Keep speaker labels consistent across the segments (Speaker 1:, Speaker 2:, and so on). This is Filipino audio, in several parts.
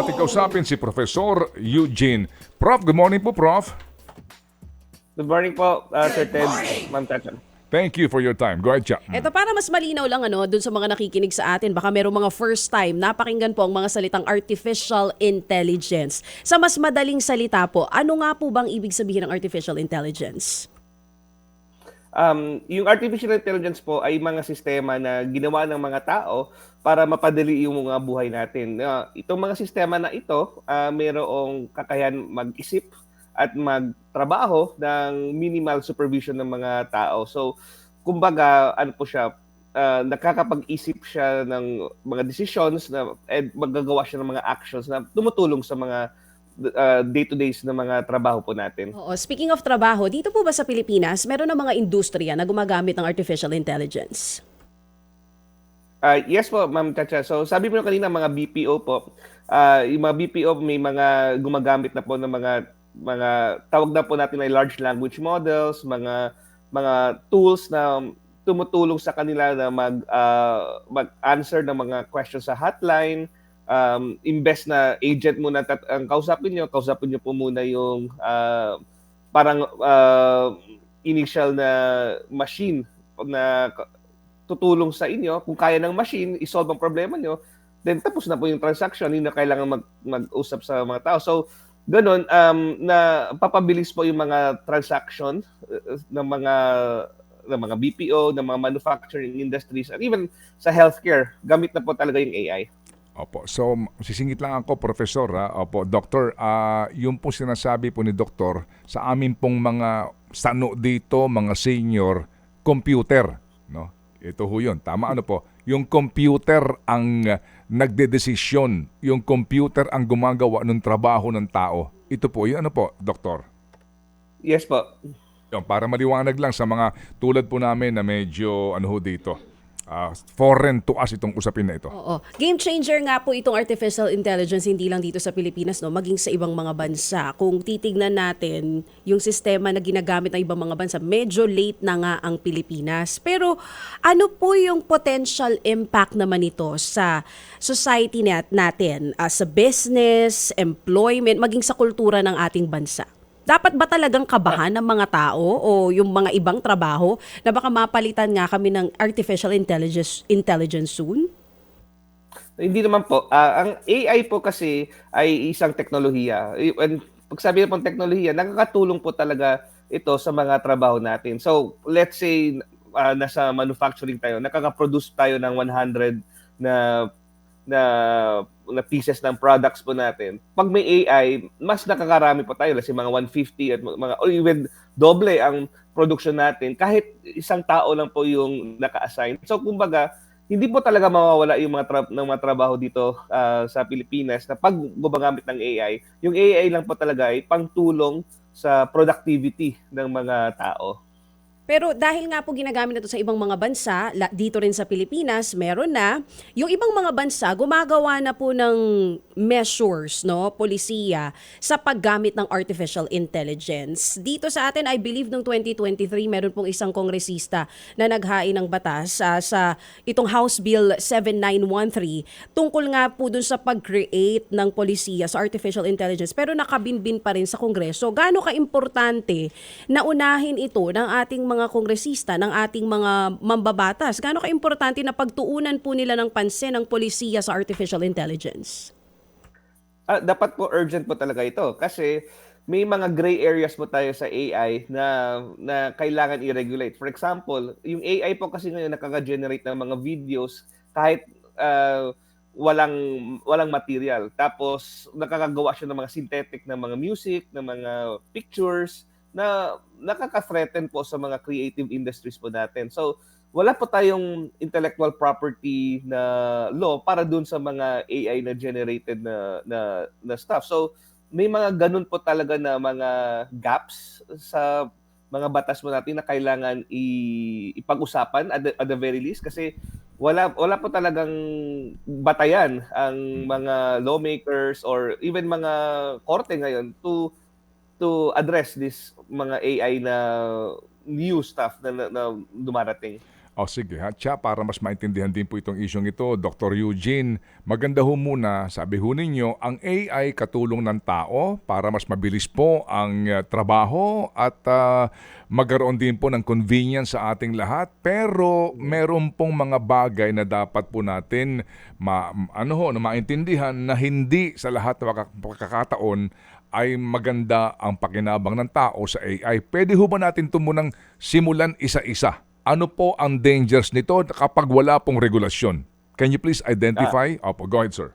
Speaker 1: ating kausapin si Professor Eugene. Prof, good morning po, Prof.
Speaker 2: Good morning po, uh, Sir Ted, Ma'am.
Speaker 1: Thank you for your time. Go ahead, Cha.
Speaker 3: Ito para mas malinaw lang ano dun sa mga nakikinig sa atin baka merong mga first time napakinggan po ang mga salitang artificial intelligence. Sa mas madaling salita po, ano nga po bang ibig sabihin ng artificial intelligence?
Speaker 2: Um, yung artificial intelligence po ay mga sistema na ginawa ng mga tao para mapadali yung mga buhay natin. Uh, itong mga sistema na ito, uh, mayroong kakayahan mag-isip at magtrabaho ng minimal supervision ng mga tao. So, kumbaga, ano po siya, uh, nakakapag-isip siya ng mga decisions na and magagawa siya ng mga actions na tumutulong sa mga uh, day-to-days na mga trabaho po natin.
Speaker 3: Oo, speaking of trabaho, dito po ba sa Pilipinas, meron na mga industriya na gumagamit ng artificial intelligence?
Speaker 2: Uh, yes po, Ma'am Chacha. So sabi mo kanina mga BPO po, uh, yung mga BPO may mga gumagamit na po ng mga mga tawag na po natin ay large language models, mga mga tools na tumutulong sa kanila na mag uh, mag-answer ng mga questions sa hotline. Um, imbes na agent muna tat- ang kausapin niyo, kausapin niyo po muna yung uh, parang uh, initial na machine na tutulong sa inyo. Kung kaya ng machine, isolve ang problema niyo, then tapos na po yung transaction, hindi na kailangan mag, mag-usap sa mga tao. So, ganun, um, na papabilis po yung mga transaction uh, ng mga ng mga BPO, ng mga manufacturing industries, and even sa healthcare, gamit na po talaga yung AI.
Speaker 1: Opo. So, sisingit lang ako, Professor. Ha? Opo, Doktor, uh, yung po sinasabi po ni Doktor, sa amin pong mga sano dito, mga senior, computer. No? Ito ho yun. Tama ano po? Yung computer ang uh, nagdedesisyon. Yung computer ang gumagawa ng trabaho ng tao. Ito po, yun ano po, Doktor?
Speaker 2: Yes po.
Speaker 1: Yung, para maliwanag lang sa mga tulad po namin na medyo ano ho dito, uh, foreign to us itong usapin na ito.
Speaker 3: Oo. Game changer nga po itong artificial intelligence hindi lang dito sa Pilipinas no, maging sa ibang mga bansa. Kung titignan natin yung sistema na ginagamit ng ibang mga bansa, medyo late na nga ang Pilipinas. Pero ano po yung potential impact naman ito sa society nat natin, uh, sa business, employment, maging sa kultura ng ating bansa? Dapat ba talagang kabahan ng mga tao o yung mga ibang trabaho na baka mapalitan nga kami ng artificial intelligence intelligence soon?
Speaker 2: Hindi naman po. Uh, ang AI po kasi ay isang teknolohiya. And pag sabi pong teknolohiya, nakakatulong po talaga ito sa mga trabaho natin. So, let's say uh, nasa manufacturing tayo, nakaka-produce tayo ng 100 na na na pieces ng products po natin. Pag may AI, mas nakakarami po tayo. Kasi mga 150 at mga, or even doble ang production natin kahit isang tao lang po yung naka-assign. So kumbaga, hindi po talaga mawawala yung mga, tra- ng mga trabaho dito uh, sa Pilipinas na pag gumagamit ng AI, yung AI lang po talaga ay pangtulong sa productivity ng mga tao.
Speaker 3: Pero dahil nga po ginagamit ito sa ibang mga bansa, dito rin sa Pilipinas, meron na. Yung ibang mga bansa, gumagawa na po ng measures, no, polisiya, sa paggamit ng artificial intelligence. Dito sa atin, I believe noong 2023, meron pong isang kongresista na naghain ng batas uh, sa itong House Bill 7913 tungkol nga po dun sa pag-create ng polisiya sa artificial intelligence. Pero nakabinbin pa rin sa Kongreso. Gaano ka-importante na unahin ito ng ating mga mga kongresista, ng ating mga mambabatas? Gaano ka-importante na pagtuunan po nila ng pansin ng polisiya sa artificial intelligence?
Speaker 2: Uh, dapat po urgent po talaga ito kasi may mga gray areas po tayo sa AI na na kailangan i-regulate. For example, yung AI po kasi ngayon nakaka-generate ng mga videos kahit uh, walang walang material. Tapos nakakagawa siya ng mga synthetic na mga music, ng mga pictures, na nakaka-threaten po sa mga creative industries po natin. So, wala po tayong intellectual property na law para dun sa mga AI na generated na, na, na stuff. So, may mga ganun po talaga na mga gaps sa mga batas mo natin na kailangan i- ipag-usapan at the, at the very least kasi wala wala po talagang batayan ang mga lawmakers or even mga korte ngayon to to address this mga AI na new stuff na, na, na dumarating.
Speaker 1: O sige ha, Tsa, para mas maintindihan din po itong isyong ito, Dr. Eugene, maganda ho muna, sabi ho ninyo, ang AI katulong ng tao para mas mabilis po ang uh, trabaho at uh, magkaroon din po ng convenience sa ating lahat. Pero meron pong mga bagay na dapat po natin ma, ano ho, na maintindihan na hindi sa lahat ng pagkakataon ay maganda ang pakinabang ng tao sa AI. Pwede ho ba natin ito munang simulan isa-isa? Ano po ang dangers nito kapag wala pong regulasyon? Can you please identify? Opo, go ahead, sir.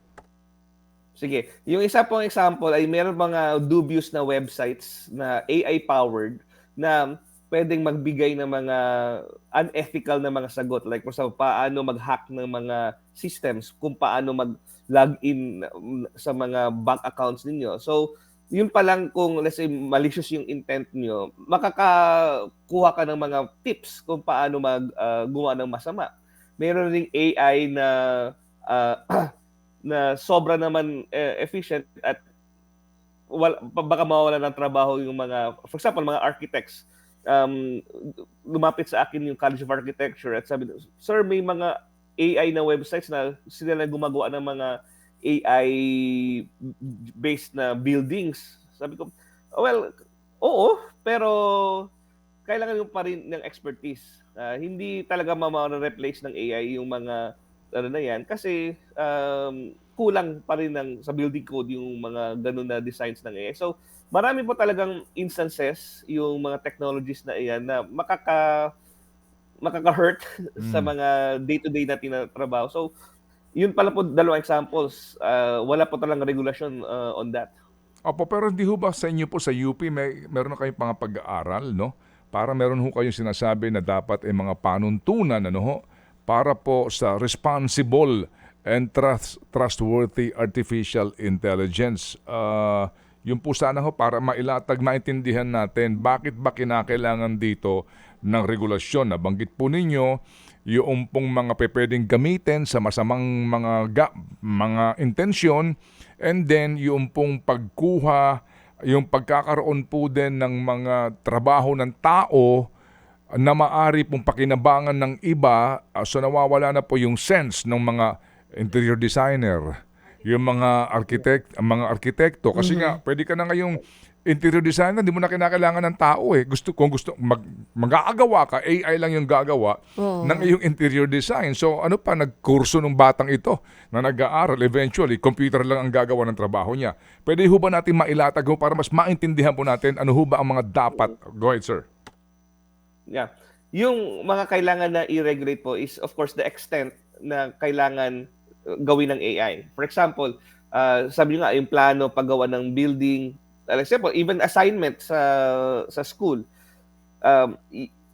Speaker 2: Sige. Yung isa pong example ay meron mga dubious na websites na AI-powered na pwedeng magbigay ng mga unethical na mga sagot. Like kung sa paano mag-hack ng mga systems, kung paano mag-login sa mga bank accounts ninyo. So, yun pa lang kung let's say malicious yung intent nyo, makakakuha ka ng mga tips kung paano mag uh, gumawa ng masama. Meron ring AI na uh, na sobra naman uh, efficient at wala, baka mawala ng trabaho yung mga, for example, mga architects. Um, lumapit sa akin yung College of Architecture at sabi, Sir, may mga AI na websites na sila na gumagawa ng mga AI-based na buildings. Sabi ko, well, oo, pero kailangan yung pa rin ng expertise. Uh, hindi talaga ma-replace ng AI yung mga ano na yan kasi um, kulang pa rin ng, sa building code yung mga ganun na designs ng AI. So, marami po talagang instances yung mga technologies na iyan na makaka makaka-hurt mm. sa mga day-to-day natin na trabaho. So, yun pala po dalawang examples. Uh, wala po talagang regulation uh, on that.
Speaker 1: Opo, pero hindi ho ba sa inyo po sa UP may meron na kayong mga pag-aaral, no? Para meron ho kayong sinasabi na dapat ay mga panuntunan, ano ho? Para po sa responsible and trust, trustworthy artificial intelligence. Uh, yun po sana ho para mailatag, maintindihan natin bakit ba kinakailangan dito ng regulasyon. Nabanggit po ninyo yung pong mga pwedeng gamitin sa masamang mga ga, mga intensyon and then yung pong pagkuha, yung pagkakaroon po din ng mga trabaho ng tao na maari pong pakinabangan ng iba uh, so nawawala na po yung sense ng mga interior designer, yung mga architect, mga arkitekto kasi mm-hmm. nga pwede ka na ngayong interior designer, hindi mo na kinakailangan ng tao eh. Gusto kung gusto mag mag-aagawa ka, AI lang yung gagawa oh. ng iyong interior design. So ano pa nagkurso ng batang ito na nag-aaral eventually, computer lang ang gagawa ng trabaho niya. Pwede ho ba natin mailatag ho para mas maintindihan po natin ano ho ba ang mga dapat? Go ahead, sir.
Speaker 2: Yeah. Yung mga kailangan na i-regulate po is of course the extent na kailangan gawin ng AI. For example, uh, sabi nga yung plano paggawa ng building, for example, even assignment sa sa school. Um,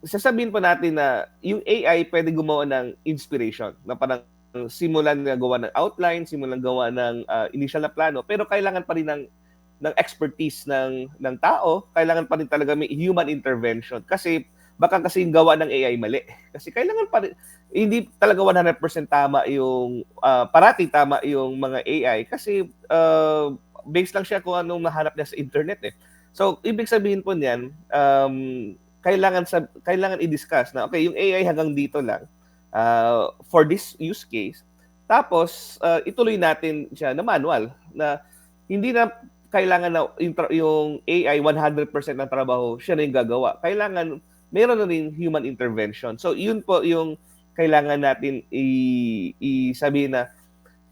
Speaker 2: sasabihin pa natin na yung AI pwede gumawa ng inspiration na parang simulan na gawa ng outline, simulan gawa ng uh, initial na plano, pero kailangan pa rin ng ng expertise ng ng tao, kailangan pa rin talaga may human intervention kasi baka kasi yung gawa ng AI mali. Kasi kailangan pa rin, hindi talaga 100% tama yung uh, parati tama yung mga AI kasi uh, based lang siya kung anong nahanap niya sa internet eh. So, ibig sabihin po niyan, um, kailangan sa kailangan i-discuss na okay, yung AI hanggang dito lang uh, for this use case. Tapos uh, ituloy natin siya na manual na hindi na kailangan na yung, AI 100% ng trabaho siya na yung gagawa. Kailangan meron na rin human intervention. So yun po yung kailangan natin i, i sabihin na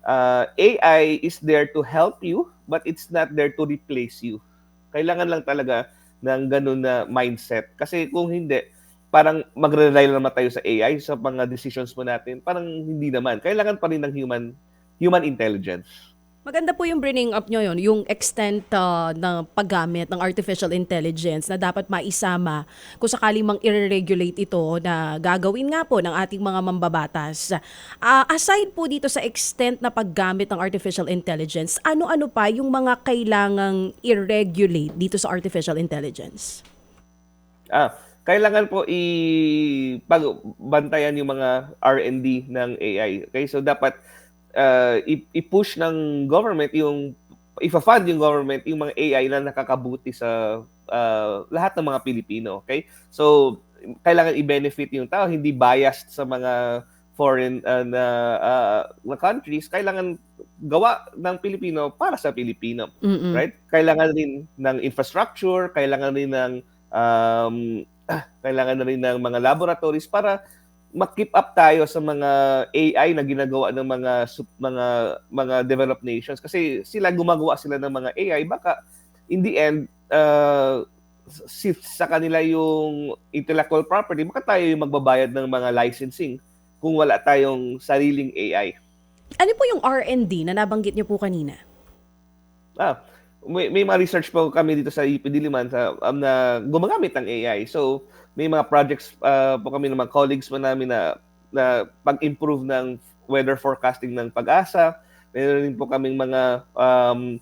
Speaker 2: uh, AI is there to help you but it's not there to replace you. Kailangan lang talaga ng ganun na mindset. Kasi kung hindi, parang magre-rely naman tayo sa AI sa mga decisions mo natin. Parang hindi naman. Kailangan pa rin ng human human intelligence.
Speaker 3: Maganda po yung bringing up nyo yun, yung extent uh, ng paggamit ng artificial intelligence na dapat maisama kung sakaling mang i-regulate ito na gagawin nga po ng ating mga mambabatas. Uh, aside po dito sa extent na paggamit ng artificial intelligence, ano-ano pa yung mga kailangang i-regulate dito sa artificial intelligence?
Speaker 2: Ah, kailangan po i pagbantayan yung mga R&D ng AI. Okay, so dapat uh, i-push ng government yung ifa-fund yung government yung mga AI na nakakabuti sa uh, lahat ng mga Pilipino, okay? So kailangan i-benefit yung tao, hindi biased sa mga foreign uh, na, uh, na countries, kailangan gawa ng Pilipino para sa Pilipino.
Speaker 3: Mm-mm.
Speaker 2: Right? Kailangan rin ng infrastructure, kailangan rin ng um, kailangan na rin ng mga laboratories para ma-keep up tayo sa mga AI na ginagawa ng mga mga mga developed nations kasi sila gumagawa sila ng mga AI baka in the end uh, si, sa kanila yung intellectual property baka tayo yung magbabayad ng mga licensing kung wala tayong sariling AI.
Speaker 3: Ano po yung R&D na nabanggit niyo po kanina?
Speaker 2: Ah, may, may mga research po kami dito sa UP Diliman sa, um, na gumagamit ng AI. So, may mga projects uh, po kami ng mga colleagues po namin na, na pag-improve ng weather forecasting ng pag-asa. Meron rin po kaming mga um,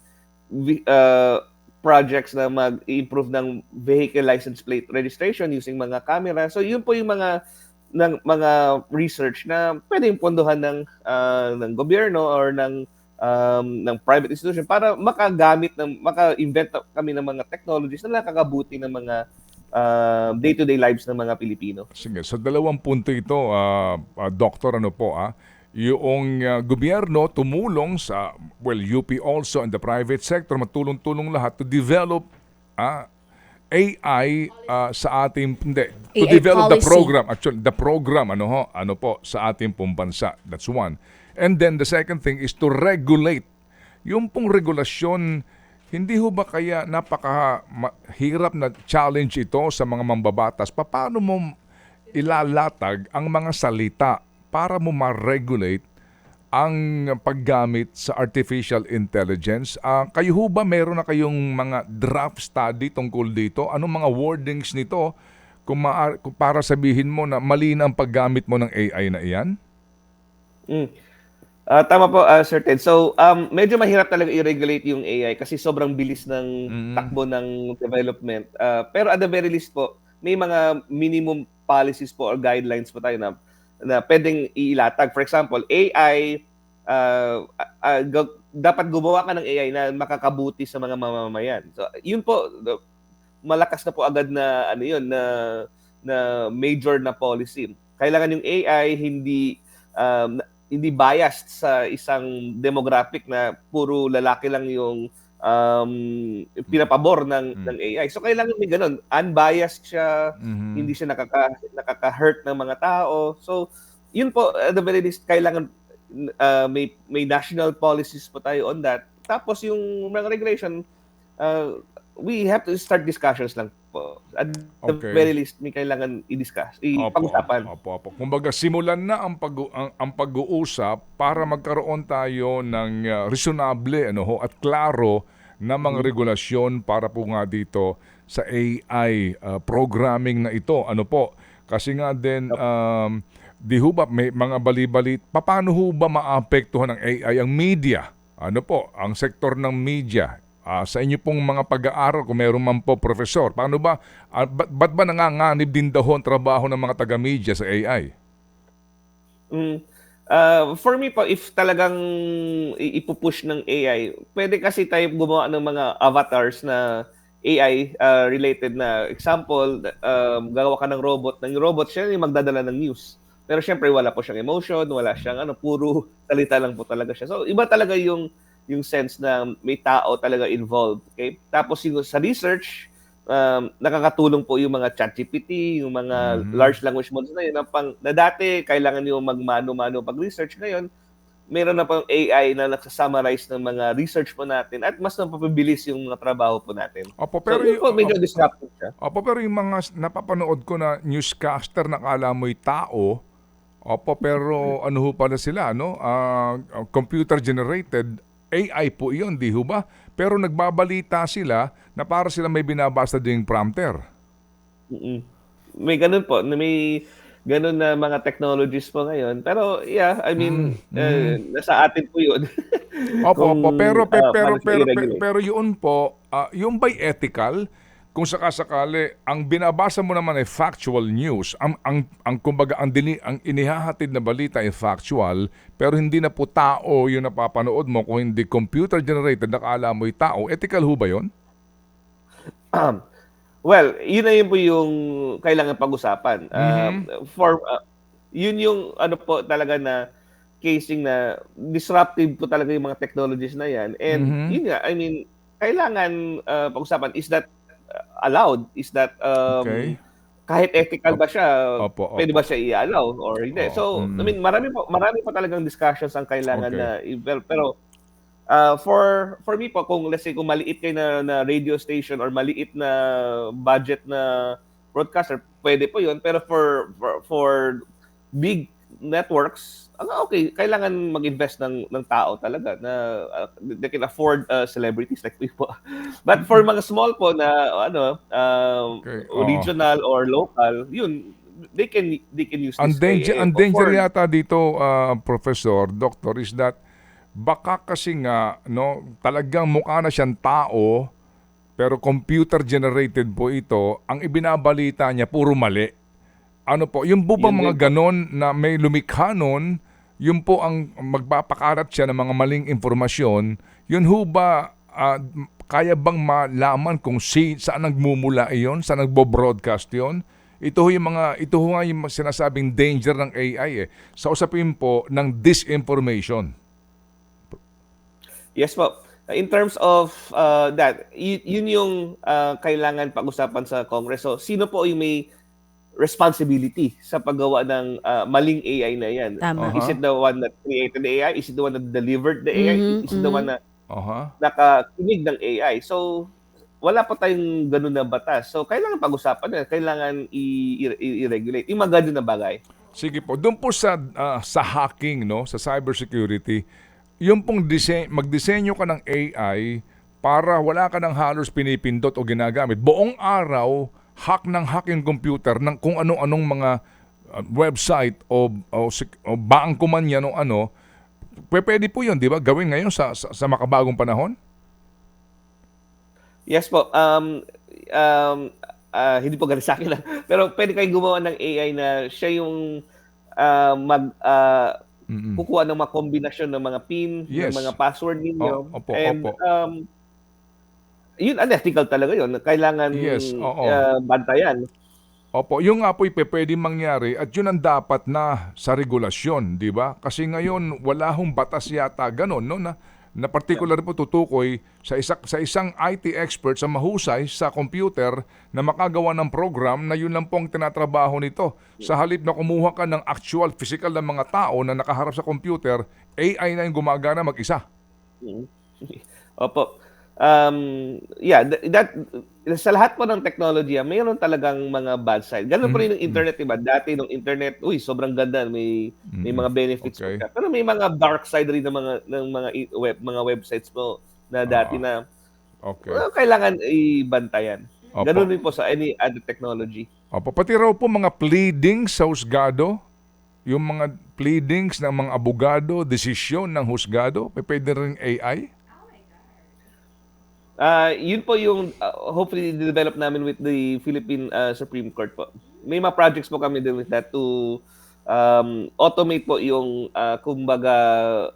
Speaker 2: vi- uh, projects na mag-improve ng vehicle license plate registration using mga camera. So, yun po yung mga ng mga research na pwedeng pondohan ng ah, ng gobyerno or ng um, ng private institution para makagamit ng maka-invent kami ng mga technologies na nakakabuti ng mga uh, day-to-day lives ng mga Pilipino.
Speaker 1: Sige, sa dalawang punto ito, ah, ah, Doktor, ano po, ah, yung ah, gobyerno tumulong sa, well, UP also and the private sector, matulong-tulong lahat to develop ah, AI ah, sa ating, hindi, to
Speaker 3: AI
Speaker 1: develop the
Speaker 3: policy.
Speaker 1: program, actually, the program, ano ho, ano po, sa ating pong bansa. That's one. And then the second thing is to regulate. Yung pong regulasyon, hindi ho ba kaya napakahirap na challenge ito sa mga mambabatas? Paano mo ilalatag ang mga salita para mo ma-regulate ang paggamit sa artificial intelligence? Ah, kayo ho ba meron na kayong mga draft study tungkol dito? Anong mga wordings nito kung, kung para sabihin mo na mali na ang paggamit mo ng AI na iyan?
Speaker 2: Mm. Ah, tama po, ah, Sir Ted. So, um, medyo mahirap talaga i-regulate yung AI kasi sobrang bilis ng
Speaker 1: Mm.
Speaker 2: takbo ng development. Ah, pero at the very least po, may mga minimum policies po or guidelines po tayo na na pwedeng ilatag. For example, AI, ah, ah, ga- dapat gumawa ka ng AI na makakabuti sa mga mamamayan. So, yun po, the- malakas na po agad na ano yun na na major na policy. Kailangan yung AI hindi um, hindi biased sa isang demographic na puro lalaki lang yung um, pinapabor ng
Speaker 1: Mm.
Speaker 2: ng AI. So kailangan may ganun, unbiased siya,
Speaker 1: Mhm.
Speaker 2: hindi siya nakaka nakaka-hurt ng mga tao. So yun po at the very least kailangan uh, may may national policies po tayo on that. Tapos yung mga regulation uh, we have to start discussions lang po. At the
Speaker 1: Okay.
Speaker 2: very least may kailangan i-discuss, ipag-usapan.
Speaker 1: Opo, opo. Kumbaga, simulan na ang, pag ang, ang pag-uusap para magkaroon tayo ng uh, reasonable ano, ho, at klaro na mga regulasyon para po nga dito sa AI uh, programming na ito. Ano po? Kasi nga din, um, di ho ba may mga bali-balit, paano ho ba maapektuhan ng AI ang media? Ano po, ang sektor ng media, Ah, sa inyo pong mga pag-aaral, kung meron man po profesor, paano ba, ah, ba't, ba't ba nanganganib din daw ang trabaho ng mga taga-media sa AI?
Speaker 2: Mm. Uh, for me po, if talagang ipupush ng AI, pwede kasi tayo gumawa ng mga avatars na AI uh, related na example, um, gagawa ka ng robot, ng robot siya yung magdadala ng news. Pero syempre wala po siyang emotion, wala siyang ano, puro salita lang po talaga siya. So iba talaga yung yung sense na may tao talaga involved. Okay? Tapos yung sa research, um, nakakatulong po yung mga ChatGPT, yung mga
Speaker 1: Mhm.
Speaker 2: large language models na yun. Na, pang, na dati, kailangan yung magmano-mano pag-research. Ngayon, meron na pang AI na nagsasummarize ng mga research po natin at mas napapabilis yung mga trabaho po natin.
Speaker 1: Opo,
Speaker 2: Pero so, yun po, medyo disruptive siya.
Speaker 1: opo, pero yung mga napapanood ko na newscaster na kala mo'y tao, opo, pero ano ho pala sila, no? Ah, computer generated, AI po iyon, di ho ba? Pero nagbabalita sila na para sila may binabasa ding prompter.
Speaker 2: Mm-mm. May ganun po, may ganun na mga technologies po ngayon. Pero yeah, I mean,
Speaker 1: Mm,
Speaker 2: eh, nasa atin po yun.
Speaker 1: Opo,
Speaker 2: Kung,
Speaker 1: opo, pero pe-
Speaker 2: ah,
Speaker 1: pero
Speaker 2: siya
Speaker 1: pero, pero,
Speaker 2: i-regulate.
Speaker 1: pero yun po, ah, yung by ethical, kung sakasakali, ang binabasa mo naman ay factual news. Ang ang ang kumbaga ang dini, ang inihahatid na balita ay factual, pero hindi na po tao yung napapanood mo kung hindi computer generated nakala mo'y tao. Ethical ho ba 'yon?
Speaker 2: Um, Well, yun na yun po yung kailangan pag-usapan. Um, for uh, yun yung ano po talaga na casing na disruptive po talaga yung mga technologies na yan. And
Speaker 1: Mhm.
Speaker 2: yun nga, I mean, kailangan uh, pag-usapan is that uh, allowed? Is that um,
Speaker 1: Okay.
Speaker 2: kahit ethical ba siya,
Speaker 1: Opo, opo.
Speaker 2: pwede ba siya i-allow or hindi?
Speaker 1: Oo.
Speaker 2: So,
Speaker 1: Mm.
Speaker 2: I mean, marami po marami pa talagang discussions ang kailangan
Speaker 1: Okay.
Speaker 2: na i- pero uh, for for me po kung let's say kung maliit kayo na, na radio station or maliit na budget na broadcaster, pwede po 'yun. Pero for for, for big networks, ah, okay, kailangan mag-invest ng ng tao talaga na uh, they can afford uh, celebrities like we po. But for mga small po na ano, um,
Speaker 1: Okay,
Speaker 2: regional or local, yun they can they can use
Speaker 1: Ang
Speaker 2: this
Speaker 1: danger,
Speaker 2: eh,
Speaker 1: danger yata dito, ah, Professor, Doctor, is that baka kasi nga, no, talagang mukha na siyang tao, pero computer generated po ito, ang ibinabalita niya puro mali. Ano po, yung po ba
Speaker 2: Yun
Speaker 1: mga ganon na may lumikha nun, yun po ang magpapakarat siya ng mga maling informasyon, yun ho ba, ah, kaya bang malaman kung si, saan nagmumula iyon, saan nagbo-broadcast yon? Ito ho yung mga, ito ho nga yung sinasabing danger ng AI eh. Sa usapin po ng disinformation.
Speaker 2: Yes po. In terms of uh, that, yun yung uh, kailangan pag-usapan sa Congress. So, sino po yung may responsibility sa paggawa ng uh, maling AI na yan?
Speaker 3: Tama.
Speaker 1: Uh-huh.
Speaker 2: Is it the one that created the AI? Is it the one that delivered the AI?
Speaker 3: Mhm,
Speaker 2: Is it the
Speaker 3: mhm.
Speaker 2: one na
Speaker 1: Aha.
Speaker 2: nakakinig ng AI? So, wala pa tayong ganun na batas. So, kailangan pag-usapan yan. Kailangan i-regulate. Yung mga ganun na bagay.
Speaker 1: Sige po, doon po sa ah, sa hacking, no, sa cybersecurity, yung pong dise- magdisenyo ka ng AI para wala ka ng halos pinipindot o ginagamit. Buong araw, hack ng hack yung computer ng kung ano-anong mga ah, website o, o, o bangko man yan o ano, pwe- pwede po yun, di ba? Gawin ngayon sa, sa, sa makabagong panahon?
Speaker 2: Yes po. Um, um, ah, hindi po ganun sa akin lang. Pero pwede kayong gumawa ng AI na siya yung ah, mag ah,
Speaker 1: Mm-mm.
Speaker 2: kukuha ng mga kombinasyon ng mga PIN,
Speaker 1: Yes.
Speaker 2: ng mga password ninyo.
Speaker 1: O- opo,
Speaker 2: And
Speaker 1: opo.
Speaker 2: um, yun unethical talaga yun. Kailangan
Speaker 1: Yes, oo.
Speaker 2: ah, bantayan.
Speaker 1: Opo, yung nga po pwede mangyari at yun ang dapat na sa regulasyon, di ba? Kasi ngayon wala hong batas yata ganon, no? Na, na particular po tutukoy sa, isa, sa isang IT expert sa mahusay sa computer na makagawa ng program na yun lang po ang tinatrabaho nito. Sa halip na kumuha ka ng actual physical ng mga tao na nakaharap sa computer, AI na yung gumagana mag-isa.
Speaker 2: Opo. Um, yeah, th- that, sa lahat po ng technology, ah, mayroon talagang mga bad side. Ganun po rin
Speaker 1: Mm-hmm.
Speaker 2: yung internet, diba? Dati nung internet, uy, sobrang ganda, may may mga benefits
Speaker 1: Mm-hmm. Okay.
Speaker 2: po siya. Pero may mga dark side rin ng mga ng mga web, mga websites po na dati
Speaker 1: Ah.
Speaker 2: na
Speaker 1: Okay.
Speaker 2: well, kailangan ibantayan.
Speaker 1: Opo.
Speaker 2: Ganun rin po sa any other technology.
Speaker 1: Opo, pati raw po mga pleadings sa husgado, yung mga pleadings ng mga abogado, desisyon ng husgado, may pwede rin AI?
Speaker 2: Ah, yun po yung ah, hopefully develop namin with the Philippine ah, Supreme Court po. May mga projects po kami din with that to um, automate po yung ah, kumbaga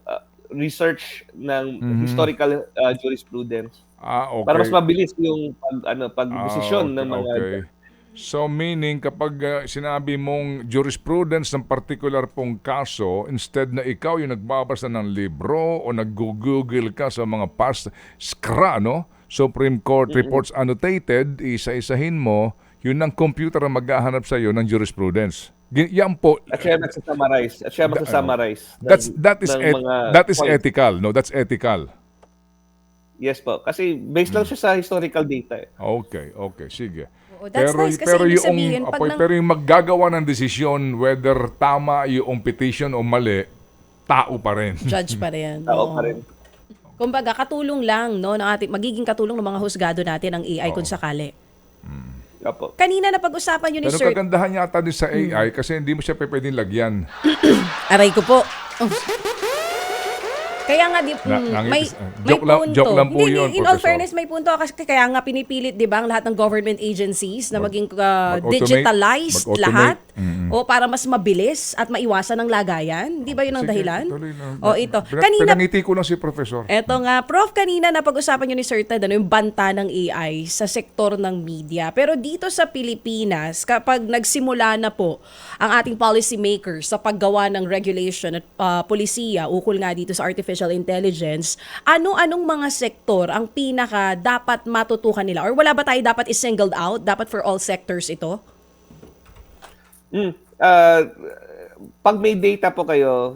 Speaker 2: ah, research ng
Speaker 1: Mhm.
Speaker 2: historical ah, jurisprudence
Speaker 1: Ah, okay.
Speaker 2: para mas mabilis yung pag ano pag
Speaker 1: Ah, okay,
Speaker 2: ng mga
Speaker 1: okay. So meaning kapag uh, sinabi mong jurisprudence ng particular pong kaso, instead na ikaw yung nagbabasa ng libro o nag-google ka sa mga past SCRA, no? Supreme Court reports annotated, isa-isahin mo, yun ang computer ang maghahanap sa iyo ng jurisprudence. Yan po,
Speaker 2: at siya magsa-summarize at siya magsa-summarize ng-
Speaker 1: that's that is et- that is
Speaker 2: points.
Speaker 1: ethical, no? That's ethical.
Speaker 2: Yes po kasi based lang siya sa historical data eh.
Speaker 1: Okay, okay, sige.
Speaker 3: Oo, that's nice kasi ibig sabihin, pag
Speaker 1: apoy,
Speaker 3: nang-
Speaker 1: pero yung maggagawa ng desisyon whether tama yung petition o mali, tao pa rin.
Speaker 3: Judge pa rin.
Speaker 2: Tao
Speaker 3: Oo.
Speaker 2: pa rin.
Speaker 3: Kumbaga, katulong lang, no, ng ating, magiging katulong ng mga husgado natin ang AI kung sakali.
Speaker 2: Opo.
Speaker 3: Kanina na pag-usapan yun ni
Speaker 1: Pero
Speaker 3: Sir.
Speaker 1: kagandahan yata din sa
Speaker 3: Hmm.
Speaker 1: AI kasi hindi mo siya pwedeng lagyan.
Speaker 3: Aray ko po. Kaya nga di,
Speaker 1: Na-
Speaker 3: mm,
Speaker 1: nangit-
Speaker 3: may,
Speaker 1: uh,
Speaker 3: may
Speaker 1: joke lang-
Speaker 3: punto.
Speaker 1: joke lang po
Speaker 3: Hindi,
Speaker 1: yun,
Speaker 3: in all fairness, may punto kasi kaya nga pinipilit, di ba, ang lahat ng government agencies na maging uh,
Speaker 1: Mag-automate,
Speaker 3: digitalized
Speaker 1: mag-automate.
Speaker 3: lahat O para mas mabilis at maiwasan ang lagayan? Di ba yun ang
Speaker 1: Sige,
Speaker 3: dahilan?
Speaker 1: tuloy na.
Speaker 3: O ito.
Speaker 1: Pina-
Speaker 3: Kanina
Speaker 1: Pinangiti ko lang si Professor.
Speaker 3: Eto nga, Prof, kanina napag-usapan nyo ni Sir Ted, ano, yung banta ng AI sa sektor ng media. Pero dito sa Pilipinas, kapag nagsimula na po ang ating policy makers sa paggawa ng regulation at uh, polisiya, ukol nga dito sa artificial intelligence, ano-anong mga sektor ang pinaka dapat matutukan nila? Or wala ba tayo dapat is-singled out? Dapat for all sectors ito?
Speaker 2: Mm. Uh, pag may data po kayo,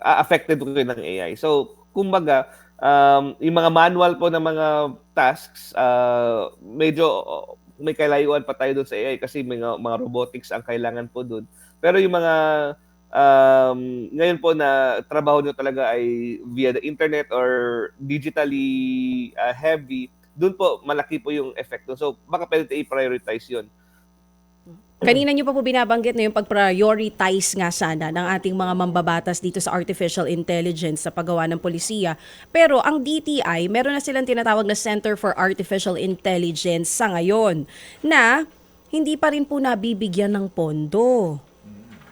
Speaker 2: affected po ng AI. So, kumbaga, um, yung mga manual po ng mga tasks, uh, medyo may kalayuan pa tayo doon sa AI kasi mga, mga robotics ang kailangan po doon. Pero yung mga um, ngayon po na trabaho nyo talaga ay via the internet or digitally uh, heavy, doon po malaki po yung effect. So, baka pwede i-prioritize yun.
Speaker 3: Kanina nyo pa po binabanggit na yung pag-prioritize nga sana ng ating mga mambabatas dito sa artificial intelligence sa paggawa ng polisiya. Pero ang DTI, meron na silang tinatawag na Center for Artificial Intelligence sa ngayon na hindi pa rin po nabibigyan ng pondo.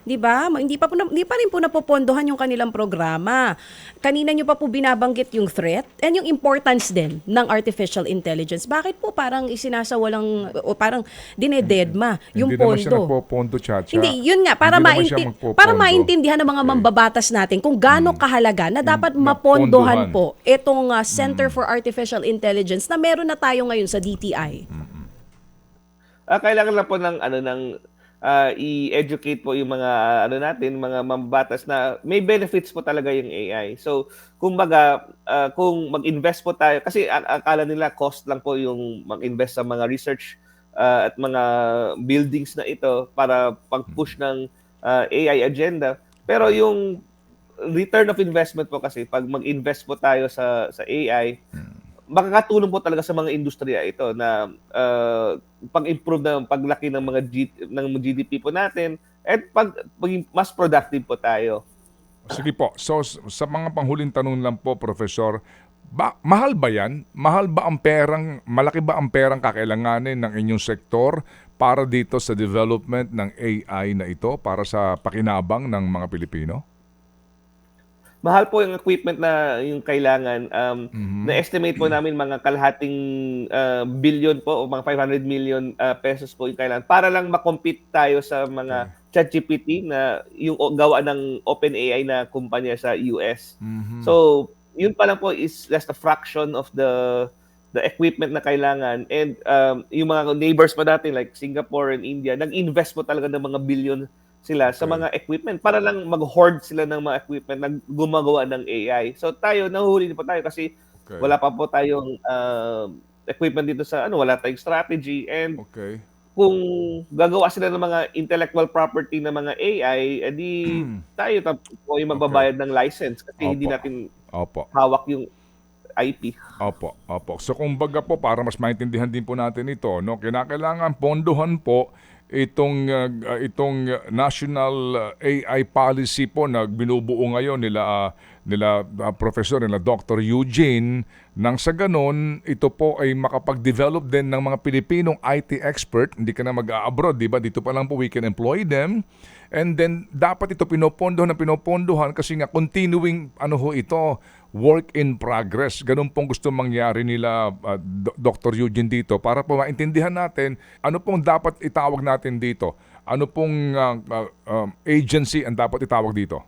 Speaker 3: 'Di ba? Hindi pa po na- hindi pa rin po napopondohan yung kanilang programa. Kanina nyo pa po binabanggit yung threat and yung importance din ng artificial intelligence. Bakit po parang isinasawalang o parang dinededma yung
Speaker 1: Hindi naman siya
Speaker 3: pondo?
Speaker 1: nagpopondo, Chacha.
Speaker 3: Hindi, yun nga, para,
Speaker 1: Hindi naman siya
Speaker 3: mainti-
Speaker 1: magpopondo.
Speaker 3: para maintindihan ng mga
Speaker 1: Okay.
Speaker 3: mambabatas natin kung gaano kahalaga na dapat
Speaker 1: na
Speaker 3: mapondohan
Speaker 1: pondohan.
Speaker 3: po itong uh, Center for Artificial Intelligence na meron na tayo ngayon sa DTI.
Speaker 2: Ah, kailangan lang po ng ano ng ah, i-educate po yung mga ano natin, mga mambatas na may benefits po talaga yung AI. So, kumbaga, ah, kung mag-invest po tayo kasi ak- akala nila cost lang po yung mag-invest sa mga research ah, at mga buildings na ito para pag-push ng ah, AI agenda. Pero yung return of investment po kasi pag mag-invest po tayo sa sa AI, makakatulong po talaga sa mga industriya ito na uh, pag-improve ng paglaki ng mga G- ng GDP po natin at pag maging mas productive po tayo.
Speaker 1: Sige po. So, sa mga panghuling tanong lang po, Professor, ba, mahal ba yan? Mahal ba ang perang, malaki ba ang perang kakailanganin ng inyong sektor para dito sa development ng AI na ito para sa pakinabang ng mga Pilipino?
Speaker 2: Mahal po yung equipment na yung kailangan. Um, Na-estimate po namin mga kalahating uh, billion po o mga 500 million uh, pesos po yung kailangan para lang makompete tayo sa mga ChatGPT na yung gawa ng OpenAI na kumpanya sa US. So, yun pa lang po is just a fraction of the the equipment na kailangan. And um, yung mga neighbors pa natin like Singapore and India nag-invest po talaga ng mga billion sila sa
Speaker 1: Okay.
Speaker 2: mga equipment para lang mag-hoard sila ng mga equipment na gumagawa ng AI. So tayo nahuhuli pa tayo kasi
Speaker 1: Okay.
Speaker 2: wala pa po tayong um, equipment dito sa ano wala tayong strategy and
Speaker 1: Okay.
Speaker 2: kung gagawa sila ng mga intellectual property ng mga AI, edi tayo tap po yung magbabayad ng license kasi hindi
Speaker 1: Opo.
Speaker 2: natin
Speaker 1: Opo.
Speaker 2: hawak yung IP.
Speaker 1: Opo, opo. So kumbaga po para mas maintindihan din po natin ito, no, kinakailangan pondohan po itong uh, uh, itong uh, national uh, AI policy po na binubuo ngayon nila uh, nila uh, professor nila Dr. Eugene nang sa ganon ito po ay makapag-develop din ng mga Pilipinong IT expert hindi ka na mag-abroad di ba dito pa lang po we can employ them and then dapat ito pinopondohan na pinopondohan kasi nga continuing ano ho ito work in progress. Ganun pong gusto mangyari nila uh, Do- Dr. Eugene dito para po maintindihan natin ano pong dapat itawag natin dito. Ano pong uh, uh, um, agency ang dapat itawag dito?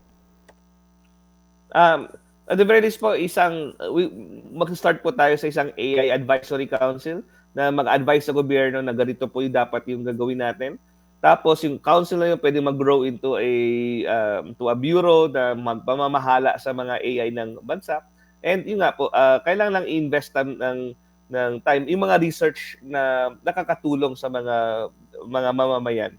Speaker 2: Um, at the very least po, isang, we, mag-start po tayo sa isang AI Advisory Council na mag-advise sa gobyerno na ganito po yung dapat yung gagawin natin. Tapos yung council na yun pwede mag-grow into a, um, to a bureau na magpamamahala sa mga AI ng bansa. And yun nga po, uh, kailangan lang i-invest ng, ng time, yung mga research na nakakatulong sa mga mga mamamayan.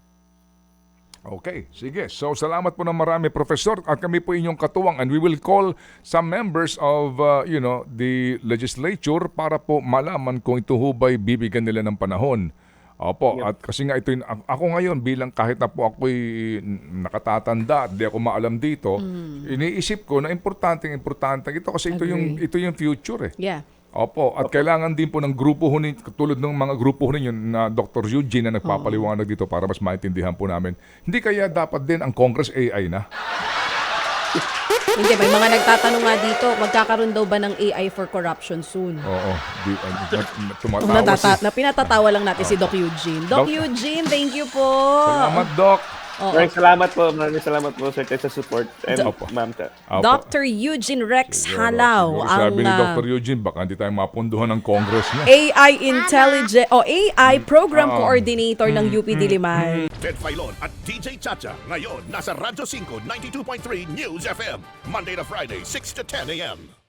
Speaker 1: Okay, sige. So salamat po ng marami Professor at kami po inyong katuwang and we will call some members of uh, you know the legislature para po malaman kung ito ho ba'y bibigyan nila ng panahon. Opo,
Speaker 2: Yep.
Speaker 1: at kasi nga ito yung- ako ngayon bilang kahit na po ako'y nakatatanda at di ako maalam dito, iniisip ko na importante importante ito kasi ito yung
Speaker 3: Agree.
Speaker 1: ito yung future eh.
Speaker 3: Yeah.
Speaker 1: Opo, at kailangan din po ng grupo ho nin- tulad ng mga grupo ho ninyo na Dr. Eugene na nagpapaliwanag dito para mas maintindihan po namin. Hindi kaya dapat din ang Congress AI na?
Speaker 3: Hindi, may mga nagtatanong nga dito, magkakaroon daw ba ng AI for corruption soon?
Speaker 1: Oo, di, uh, na- na-
Speaker 3: Oh,
Speaker 1: tumatawa
Speaker 3: natata-
Speaker 1: si...
Speaker 3: na pinatatawa lang natin si Doc Eugene. Doc
Speaker 1: Doc-
Speaker 3: Eugene, thank you po.
Speaker 1: Salamat, Doc.
Speaker 3: Oo.
Speaker 2: Maraming salamat po. Maraming salamat po sir sa support. And
Speaker 1: Opo.
Speaker 2: ma'am. sir.
Speaker 1: Opo.
Speaker 3: Dr. Eugene Rex Halaw,
Speaker 1: Siguro
Speaker 3: ang
Speaker 1: sabi ni
Speaker 3: ah,
Speaker 1: Dr. Eugene, baka hindi tayo mapunduhan ng Congress niya.
Speaker 3: AI Intelligent o AI Program
Speaker 1: Oo.
Speaker 3: Coordinator ng UP Diliman.
Speaker 4: Ted Filon at DJ Chacha. Ngayon, nasa Radyo 5, 92.3 News FM. Monday to Friday, 6 to 10 a.m.